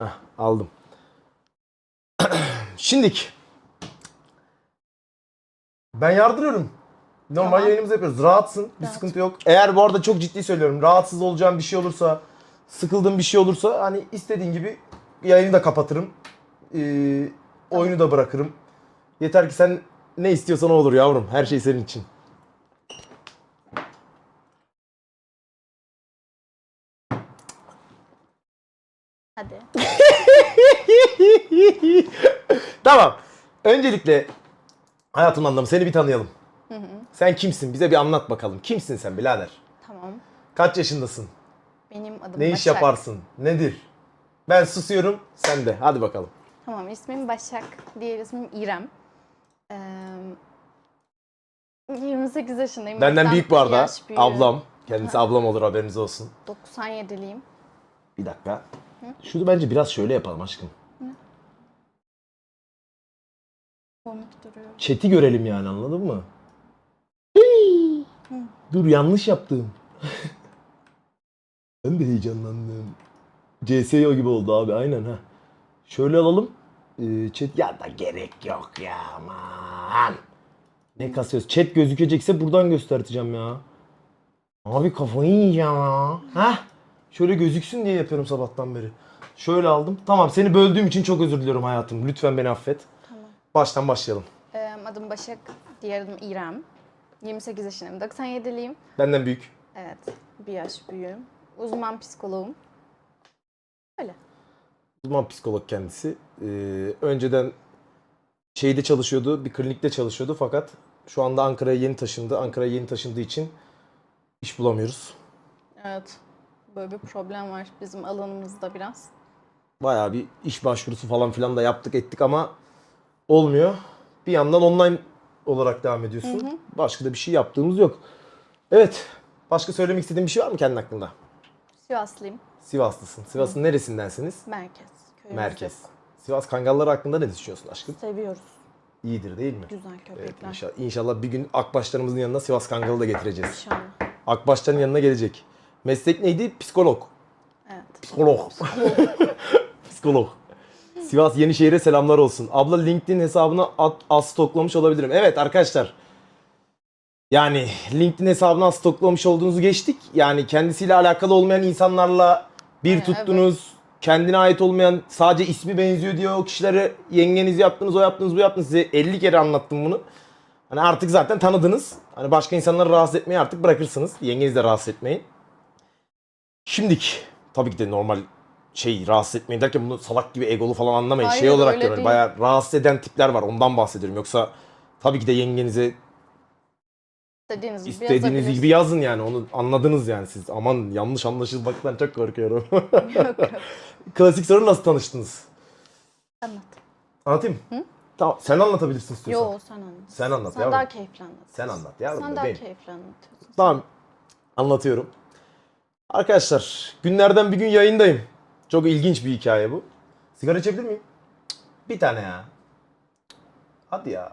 Heh, aldım. Şimdik. Ben yardırıyorum. Normal Tamam. yayınımızı yapıyoruz. Rahatsın. Bir Rahat. sıkıntı yok. Eğer bu arada çok ciddi söylüyorum. Rahatsız olacağım bir şey olursa, sıkıldığım bir şey olursa hani istediğin gibi yayını da kapatırım. Ee, oyunu da bırakırım. Yeter ki sen ne istiyorsan o olur yavrum. Her şey senin için. Hadi. Tamam. Öncelikle hayatım anlamı seni bir tanıyalım. Sen kimsin? Bize bir anlat bakalım. Kimsin sen birader? Tamam. Kaç yaşındasın? Benim adım Ne iş Başak. yaparsın? Nedir? Ben susuyorum, sen de. Hadi bakalım. Tamam ismim Başak. Diğer ismim İrem. Ee, 28 yaşındayım. Benden büyük bu arada. yaş. Ablam. Kendisi ablam olur haberiniz olsun. 97'liyim. Bir dakika. Şunu bence biraz şöyle yapalım aşkım. Komik duruyor. Chat'i görelim yani anladın mı? Dur yanlış yaptım. ben de heyecanlandım. CSO gibi oldu abi aynen ha. Şöyle alalım. Ee, chat ya da gerek yok ya aman. Ne kasıyoruz? Chat gözükecekse buradan göstereceğim ya. Abi kafayı yiyeceğim ya. Hah. Şöyle gözüksün diye yapıyorum sabahtan beri. Şöyle aldım. Tamam seni böldüğüm için çok özür diliyorum hayatım. Lütfen beni affet. Baştan başlayalım. Ee, adım Başak. Diğer adım İrem. 28 yaşındayım. 97'liyim. Benden büyük. Evet. Bir yaş büyüğüm. Uzman psikoloğum. Öyle. Uzman psikolog kendisi. Ee, önceden şeyde çalışıyordu, bir klinikte çalışıyordu fakat şu anda Ankara'ya yeni taşındı. Ankara'ya yeni taşındığı için iş bulamıyoruz. Evet. Böyle bir problem var bizim alanımızda biraz. Bayağı bir iş başvurusu falan filan da yaptık ettik ama olmuyor. Bir yandan online olarak devam ediyorsun. Başka da bir şey yaptığımız yok. Evet. Başka söylemek istediğin bir şey var mı kendin hakkında? Sivaslıyım. Sivaslısın. Sivas'ın neresindensiniz? Merkez. Köyümüz Merkez. yok. Sivas Kangalları hakkında ne düşünüyorsun aşkım? Seviyoruz. İyidir değil mi? Güzel Evet köpekler. inşallah, inşallah bir gün Akbaşlarımızın yanına Sivas Kangalı da getireceğiz. İnşallah. Akbaşların yanına gelecek. Meslek neydi? Psikolog. Evet. Psikolog. Psikolog. Sivas Yenişehir'e selamlar olsun. Abla LinkedIn hesabına at, az stoklamış olabilirim. Evet arkadaşlar. Yani LinkedIn hesabına az stoklamış olduğunuzu geçtik. Yani kendisiyle alakalı olmayan insanlarla bir Evet, tuttunuz. Kendine ait olmayan sadece ismi benziyor diye o kişilere yengeniz yaptınız, o yaptınız, bu yaptınız. Size 50 kere anlattım bunu. Hani artık zaten tanıdınız. Hani başka insanları rahatsız etmeyi artık bırakırsınız. Yengenizi de rahatsız etmeyin. Şimdik tabii ki de normal şey rahatsız etmeyin derken bunu salak gibi egolu falan anlamayın. Hayır, şey olarak öyle değil. Bayağı rahatsız eden tipler var. Ondan bahsediyorum. Yoksa tabii ki de yengenize İstediğiniz gibi istediğiniz gibi yazın yani. Onu anladınız yani siz. Aman yanlış anlaşılmaktan çok korkuyorum. Yok yok. Klasik soru nasıl tanıştınız? Anlat. Anlatayım mı? Tamam. Sen anlatabilirsin istiyorsan. Yo sen anlat. Sen anlat Sen yavrum. daha keyifli anlat. Sen anlat yavrum. Sen daha bebeğim. keyifli anlatıyorsun. Tamam. Anlatıyorum. Arkadaşlar günlerden bir gün yayındayım. Çok ilginç bir hikaye bu. Sigara içebilir miyim? Bir tane ya. Hadi ya.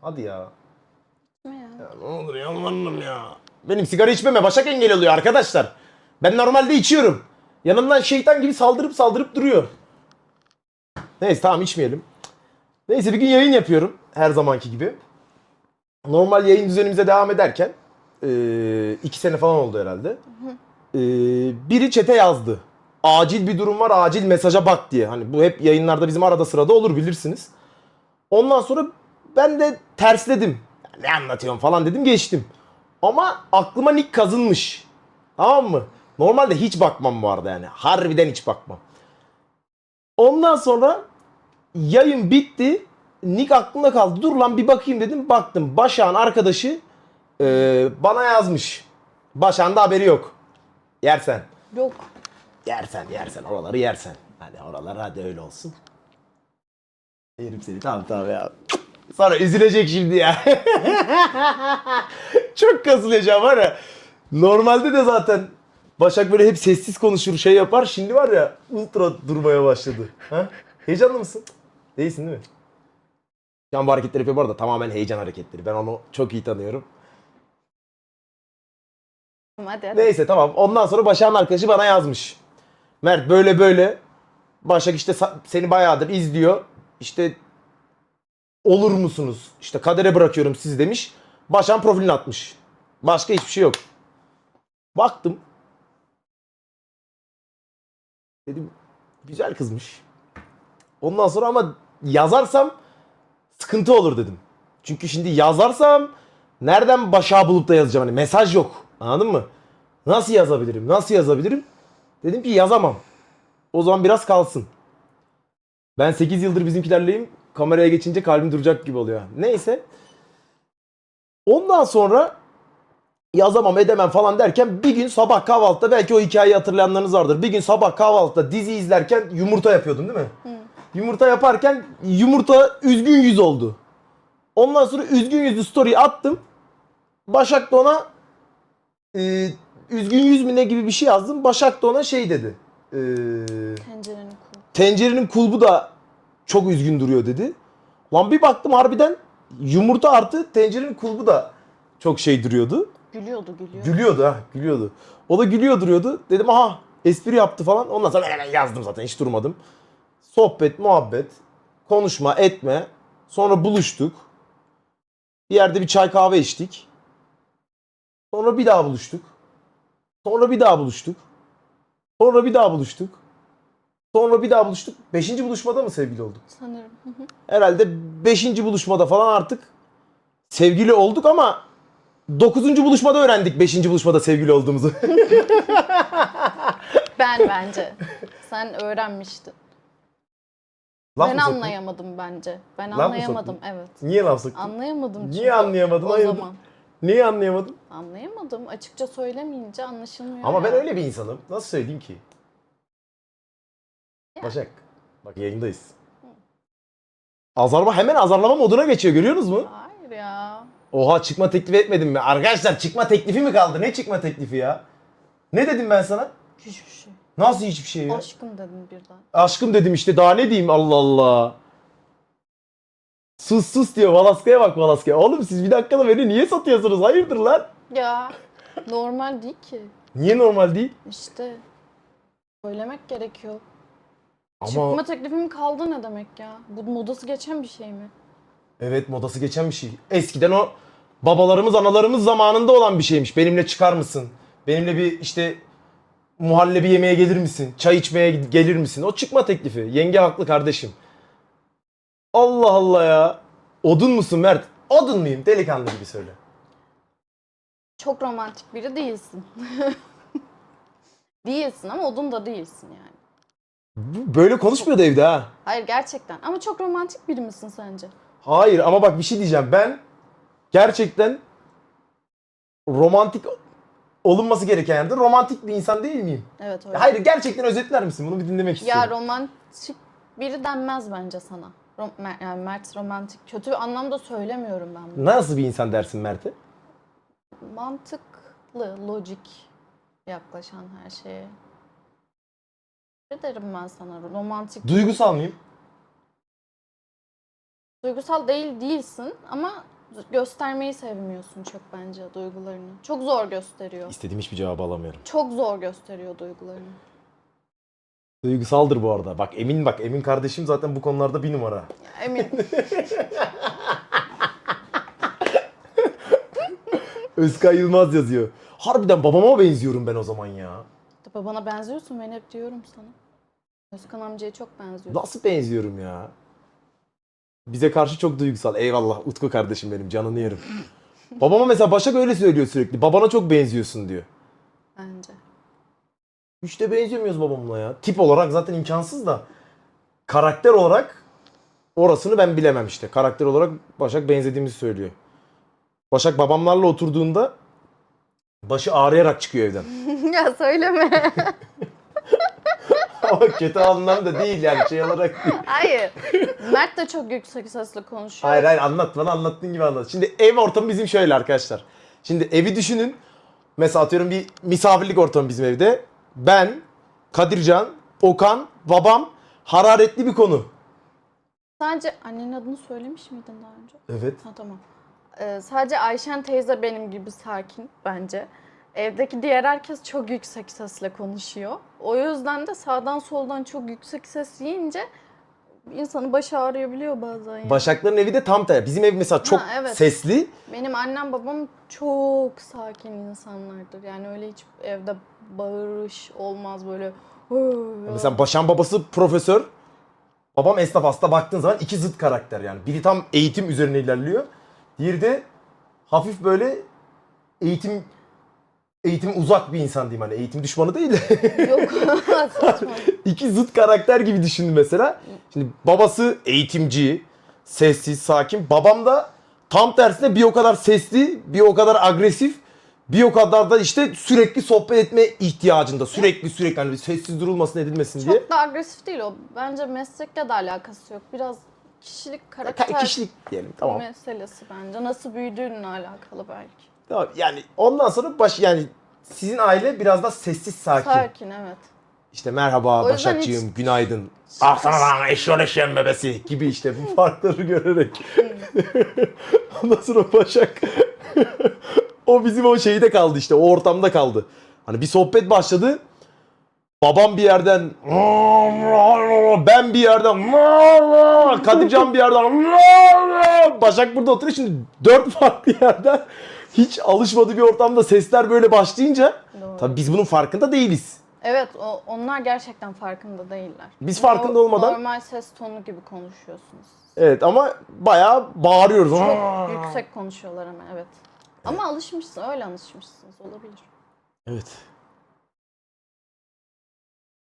Hadi ya. Ne ya? Ya ne olur yalvarırım ya. Benim sigara içmeme başak engel oluyor arkadaşlar. Ben normalde içiyorum. Yanımdan şeytan gibi saldırıp saldırıp duruyor. Neyse tamam içmeyelim. Neyse bir gün yayın yapıyorum. Her zamanki gibi. Normal yayın düzenimize devam ederken eee, iki sene falan oldu herhalde. Eee, biri çete yazdı. Acil bir durum var acil mesaja bak diye. Hani bu hep yayınlarda bizim arada sırada olur bilirsiniz. Ondan sonra ben de tersledim. Ne anlatıyorum falan dedim geçtim. Ama aklıma nick kazınmış. Tamam mı? Normalde hiç bakmam bu arada yani. Harbiden hiç bakmam. Ondan sonra yayın bitti. Nick aklımda kaldı. Dur lan bir bakayım dedim. Baktım. Başak'ın arkadaşı e, bana yazmış. Başak'ın da haberi yok. Yersen. Yok. Yersen yersen oraları yersen. Hadi oralar hadi öyle olsun. Yerim seni tamam tamam ya. Sonra üzülecek şimdi ya. Çok kasılacağım var ya. Normalde de zaten Başak böyle hep sessiz konuşur şey yapar. Şimdi var ya ultra durmaya başladı. Ha? Heyecanlı mısın? Değilsin değil mi? Şu an bu hareketleri yapıyor bu arada tamamen heyecan hareketleri. Ben onu çok iyi tanıyorum. Hadi hadi. Neyse tamam. Ondan sonra Başak'ın arkadaşı bana yazmış. Mert böyle böyle. Başak işte seni bayağıdır izliyor. İşte olur musunuz? İşte kadere bırakıyorum sizi demiş. Başak'ın profilini atmış. Başka hiçbir şey yok. Baktım. Dedim güzel kızmış. Ondan sonra ama yazarsam sıkıntı olur dedim. Çünkü şimdi yazarsam nereden Başak'ı bulup da yazacağım? Hani mesaj yok. Anladın mı? Nasıl yazabilirim? Nasıl yazabilirim? Dedim ki yazamam. O zaman biraz kalsın. Ben 8 yıldır bizimkilerleyim. Kameraya geçince kalbim duracak gibi oluyor. Neyse. Ondan sonra yazamam edemem falan derken bir gün sabah kahvaltıda belki o hikayeyi hatırlayanlarınız vardır. Bir gün sabah kahvaltıda dizi izlerken yumurta yapıyordum değil mi? Yumurta yaparken yumurta üzgün yüz oldu. Ondan sonra üzgün yüzlü story attım. Başak da ona e, üzgün yüz mü ne gibi bir şey yazdım. Başak da ona şey dedi. E, Tencerenin kulu. tencerenin kulbu da çok üzgün duruyor dedi. Lan bir baktım harbiden yumurta artı tencerenin kulbu da çok şey duruyordu. Gülüyordu gülüyor. Gülüyordu ha gülüyordu. O da gülüyor duruyordu. Dedim aha espri yaptı falan. Ondan sonra hemen yazdım zaten hiç durmadım. Sohbet, muhabbet, konuşma, etme. Sonra buluştuk. Bir yerde bir çay kahve içtik. Sonra bir daha buluştuk. Sonra bir daha buluştuk. Sonra bir daha buluştuk. Sonra bir daha buluştuk. Beşinci buluşmada mı sevgili olduk? Sanırım. Hı hı. Herhalde beşinci buluşmada falan artık sevgili olduk ama dokuzuncu buluşmada öğrendik beşinci buluşmada sevgili olduğumuzu. ben bence. Sen öğrenmiştin. Laf ben anlayamadım bence. Ben mı anlayamadım evet. Niye laf soktun? Anlayamadım Niye çünkü anlayamadın? O Hayırdır? zaman. Niye anlayamadın? Anlayamadım. Açıkça söylemeyince anlaşılmıyor. Ama ya. ben öyle bir insanım. Nasıl söyleyeyim ki? Ya. Başak. Bak yayındayız. Azarlama hemen azarlama moduna geçiyor görüyorsunuz mu? Hayır ya. Oha çıkma teklifi etmedim mi? Arkadaşlar çıkma teklifi mi kaldı? Ne çıkma teklifi ya? Ne dedim ben sana? Hiçbir şey. Nasıl hiçbir şey ya? Aşkım dedim birden. Aşkım dedim işte daha ne diyeyim Allah Allah. Sus sus diyor Valaska'ya bak Valaska'ya. Oğlum siz bir dakikada beni niye satıyorsunuz? Hayırdır lan? Ya normal değil ki. Niye normal değil? İşte söylemek gerekiyor. Ama Çıkma teklifim kaldı ne demek ya? Bu modası geçen bir şey mi? evet modası geçen bir şey. Eskiden o babalarımız analarımız zamanında olan bir şeymiş. Benimle çıkar mısın? Benimle bir işte muhallebi yemeye gelir misin? Çay içmeye gelir misin? O çıkma teklifi. Yenge haklı kardeşim. Allah Allah ya. Odun musun Mert? Odun muyum? Delikanlı gibi söyle. Çok romantik biri değilsin. değilsin ama odun da değilsin yani. Böyle konuşmuyordu evde ha. Hayır gerçekten. Ama çok romantik biri misin sence? Hayır ama bak bir şey diyeceğim. Ben gerçekten romantik olunması gereken yerde romantik bir insan değil miyim? Evet öyle. Hayır gerçekten özetler misin? Bunu bir dinlemek Ya istiyorum. romantik biri denmez bence sana. Rom- Mer- yani Mert romantik. Kötü bir anlamda söylemiyorum ben bunu. Nasıl bir insan dersin Mert'e? Mantıklı, lojik yaklaşan her şeye. Ne derim ben sana? Romantik, Duygusal mıyım? duygusal değil değilsin ama göstermeyi sevmiyorsun çok bence duygularını. Çok zor gösteriyor. İstediğim hiçbir cevabı alamıyorum. Çok zor gösteriyor duygularını. Duygusaldır bu arada. Bak Emin bak Emin kardeşim zaten bu konularda bir numara. Emin. Özkay Yılmaz yazıyor. Harbiden babama benziyorum ben o zaman ya. Babana benziyorsun ben hep diyorum sana. Özkan amcaya çok benziyorsun. Nasıl benziyorum ya? Bize karşı çok duygusal. Eyvallah Utku kardeşim benim canını yerim. Babama mesela Başak öyle söylüyor sürekli. Babana çok benziyorsun diyor. Bence. Hiç de benzemiyoruz babamla ya. Tip olarak zaten imkansız da. Karakter olarak orasını ben bilemem işte. Karakter olarak Başak benzediğimizi söylüyor. Başak babamlarla oturduğunda başı ağrıyarak çıkıyor evden. ya söyleme. Ama kötü anlamda değil yani şey olarak değil. Hayır. Mert de çok yüksek sesle konuşuyor. Hayır hayır anlat bana anlattığın gibi anlat. Şimdi ev ortamı bizim şöyle arkadaşlar. Şimdi evi düşünün. Mesela atıyorum bir misafirlik ortamı bizim evde. Ben, Kadircan, Okan, babam hararetli bir konu. Sadece annenin adını söylemiş miydin daha önce? Evet. Ha tamam. Ee, sadece Ayşen teyze benim gibi sakin bence. Evdeki diğer herkes çok yüksek sesle konuşuyor. O yüzden de sağdan soldan çok yüksek ses yiyince insanın başı ağrıyabiliyor bazen. yani. Başakların evi de tam tersi. Bizim ev mesela çok Ha, evet. sesli. Benim annem babam çok sakin insanlardır. Yani öyle hiç evde bağırış olmaz böyle. Mesela Başak'ın babası profesör. Babam esnaf aslında baktığın zaman iki zıt karakter yani. Biri tam eğitim üzerine ilerliyor. Diğeri de hafif böyle eğitim eğitim uzak bir insan diyeyim hani eğitim düşmanı değil de Yok saçma. iki zıt karakter gibi düşündüm mesela. Şimdi babası eğitimci, sessiz, sakin. Babam da tam tersine bir o kadar sesli, bir o kadar agresif, bir o kadar da işte sürekli sohbet etme ihtiyacında. Sürekli sürekli hani sessiz durulmasın edilmesin diye. Çok da agresif değil o. Bence meslekle de alakası yok. Biraz kişilik, karakter Ka- Kişilik diyelim tamam. meselesi bence. Nasıl büyüdüğünle alakalı belki. Tamam yani ondan sonra baş yani sizin aile biraz da sessiz sakin. Sakin evet. İşte merhaba O yüzden Başakcığım günaydın. Ah sana lan eşyon eşeğin bebesi gibi işte bu farkları görerek. Ondan sonra Başak o bizim o şeyde kaldı işte o ortamda kaldı. Hani bir sohbet başladı. Babam bir yerden ben bir yerden Kadircan bir yerden Başak burada oturuyor şimdi dört farklı yerden hiç alışmadığı bir ortamda sesler böyle başlayınca Doğru. tabii biz bunun farkında değiliz. Evet o, onlar gerçekten farkında değiller. Biz farkında olmadan- Normal ses tonu gibi konuşuyorsunuz. Evet ama bayağı bağırıyoruz. Çok Aa! yüksek konuşuyorlar ama evet. Ama alışmışsın, öyle alışmışsınız olabilir. Evet.